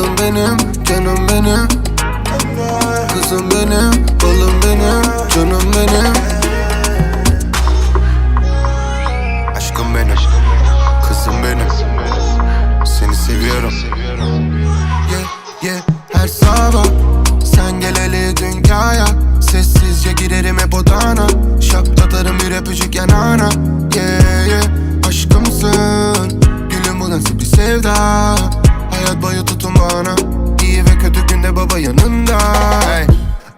Gülüm benim, canım benim. Kızım benim, balım benim, canım benim. Aşkım benim, kızım benim. Seni seviyorum. Yeah, yeah, her sabah yanında. Hey.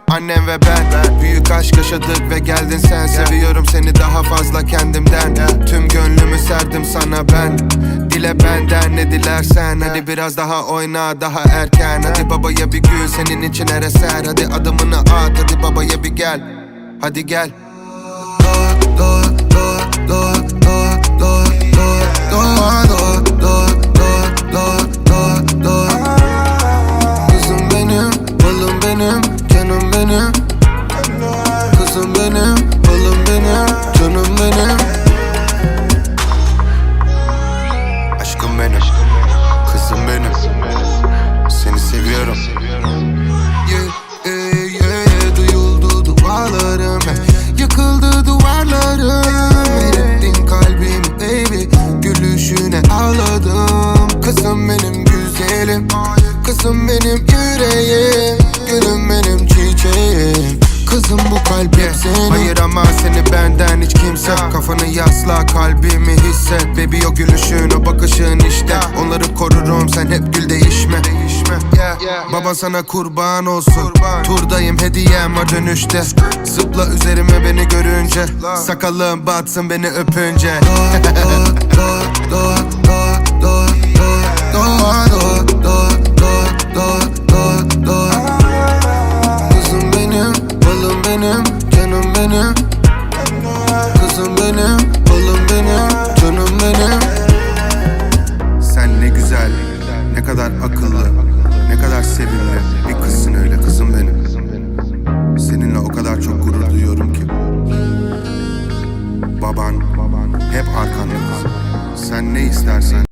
Annem ve ben Büyük aşk yaşadık ve geldin sen. Seviyorum seni daha fazla kendimden. Tüm gönlümü serdim sana ben. Dile benden ne dilersen. Hadi biraz daha oyna daha erken. Hadi babaya bir gül senin için her eser. Hadi adımını at hadi babaya bir gel. Hadi gel. Doğa doğa doğa doğa seviyorum. Yeah, yeah, yeah. Duyuldu dualarım. Yıkıldı duvarlarım. Erittin kalbimi baby Gülüşüne ağladım. Kızım benim güzelim Kızım benim yüreğim. Gülüm benim çiçeğim. Kızım bu kalp hep senin. Hayır ama seni benden hiç kimse Kafanı yasla kalbimi hisset. Baby o gülüşün o bakışın işte. Onları korurum sen hep gül yeah. Baba sana kurban olsun. Turdayım hediyem var dönüşte. Zıpla üzerime beni görünce. Sakalım batsın beni öpünce. Kızım benim, balım benim, canım benim. Kızım benim, balım benim, canım benim. Bir kızsın öyle kızım benim. Seninle o kadar çok gurur duyuyorum ki. Baban hep arkanda. Sen ne istersen